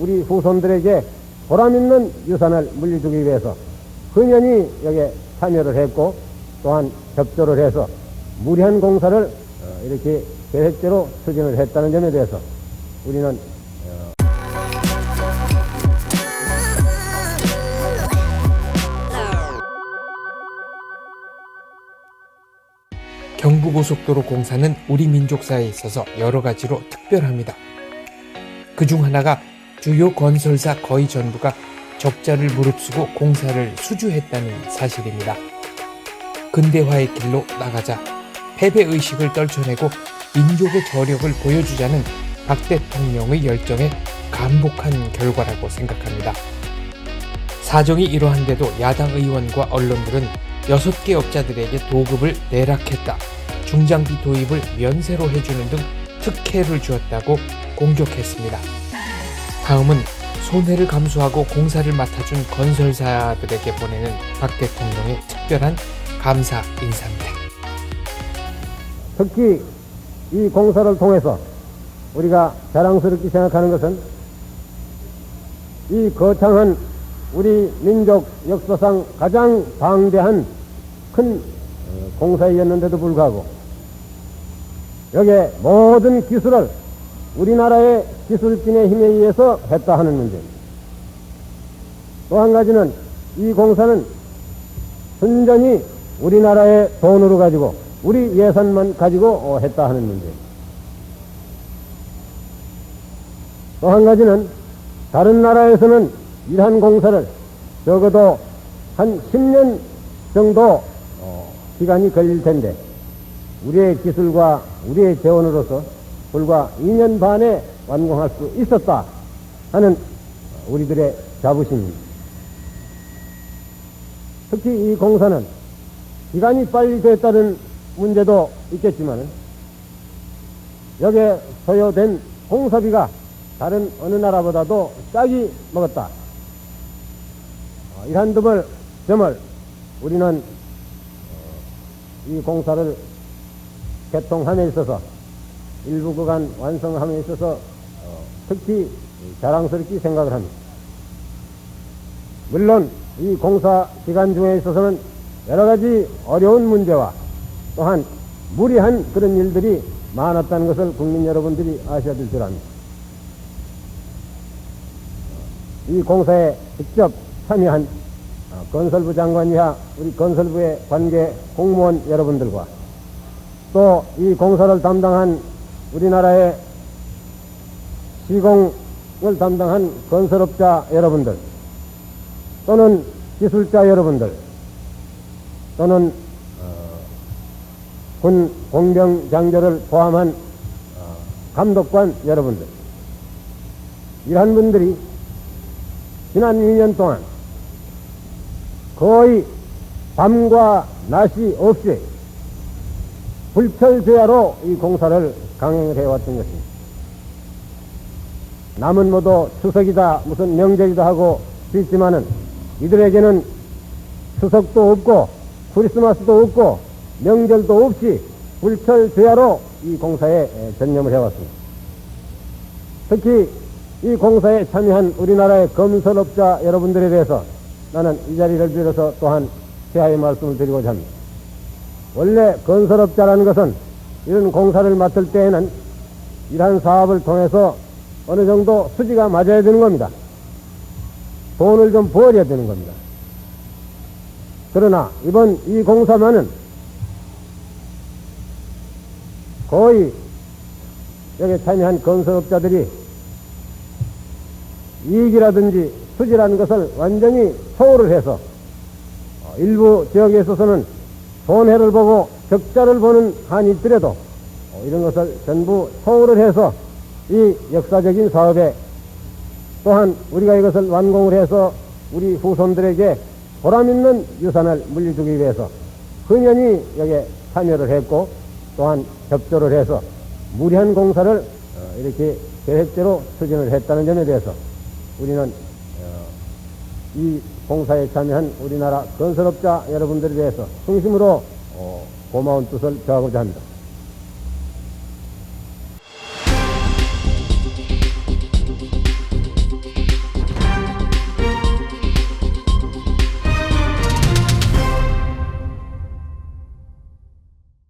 우리 후손들에게 보람있는 유산을 물려주기 위해서 흔연히 여기에 참여를 했고 또한 협조를 해서 무리한 공사를 어, 이렇게 계획대로 추진을 했다는 점에 대해서 우리는 경부고속도로 공사는 우리 민족사에 있어서 여러 가지로 특별합니다. 그 중 하나가 주요 건설사 거의 전부가 적자를 무릅쓰고 공사를 수주했다는 사실입니다. 근대화의 길로 나가자 패배의식을 떨쳐내고 민족의 저력을 보여주자는 박 대통령의 열정에 감복한 결과라고 생각합니다. 사정이 이러한데도 야당 의원과 언론들은 여섯 개 업자들에게 도급을 내락했다. 중장비 도입을 면세로 해주는 등 특혜를 주었다고 공격했습니다. 다음은 손해를 감수하고 공사를 맡아준 건설사들에게 보내는 박 대통령의 특별한 감사 인사입니다. 특히 이 공사를 통해서 우리가 자랑스럽게 생각하는 것은 이 거창한 우리 민족 역사상 가장 방대한 큰 어, 공사였는데도 불구하고 여기에 모든 기술을 우리나라의 기술진의 힘에 의해서 했다 하는 문제입니다. 또 한 가지는 이 공사는 순전히 우리나라의 돈으로 가지고 우리 예산만 가지고 어, 했다 하는 문제입니다. 또 한 가지는 다른 나라에서는 이러한 공사를 적어도 한 10년 정도 어, 기간이 걸릴 텐데 우리의 기술과 우리의 재원으로서 불과 2년 반에 완공할 수 있었다 하는 우리들의 자부심입니다. 특히 이 공사는 기간이 빨리 됐다는 문제도 있겠지만 여기에 소요된 공사비가 다른 어느 나라보다도 싸게 먹었다. 어, 이러한 점을, 점을 우리는 어, 이 공사를 개통함에 있어서 일부 구간 완성함에 있어서 어, 특히 자랑스럽게 생각을 합니다. 물론 이 공사 기간 중에 있어서는 여러 가지 어려운 문제와 또한 무리한 그런 일들이 많았다는 것을 국민 여러분들이 아셔야 될 줄 압니다. 이 공사에 직접 참여한 어, 건설부 장관 이하 우리 건설부의 관계 공무원 여러분들과 또 이 공사를 담당한 우리나라의 시공을 담당한 건설업자 여러분들 또는 기술자 여러분들 또는 어, 군 공병 장교를 포함한 어, 감독관 여러분들 이러한 분들이 지난 2년 동안 거의 밤과 낮이 없이 불철저야로 이 공사를 강행을 해왔던 것입니다. 남은 모두 추석이다 무슨 명절이다 하고 있지만은 이들에게는 추석도 없고 크리스마스도 없고 명절도 없이 불철저야로 이 공사에 전념을 해왔습니다. 특히 이 공사에 참여한 우리나라의 건설업자 여러분들에 대해서 나는 이 자리를 빌어서 또한 새하의 말씀을 드리고자 합니다. 원래 건설업자라는 것은 이런 공사를 맡을 때에는 이러한 사업을 통해서 어느 정도 수지가 맞아야 되는 겁니다. 돈을 좀 벌어야 되는 겁니다. 그러나 이번 이 공사만은 거의 여기 참여한 건설업자들이 이익이라든지 수지라는 것을 완전히 소홀을 해서 어, 일부 지역에 있어서는 손해를 보고 적자를 보는 한이 있더라도 어, 이런 것을 전부 소홀을 해서 이 역사적인 사업에 또한 우리가 이것을 완공을 해서 우리 후손들에게 보람있는 유산을 물려주기 위해서 흔연히 여기에 참여를 했고 또한 협조를 해서 무리한 공사를 어, 이렇게 계획대로 추진을 했다는 점에 대해서 우리는 어, 이 공사에 참여한 우리나라 건설업자 여러분들에 대해서 중심으로 어, 고마운 뜻을 표하고자 합니다.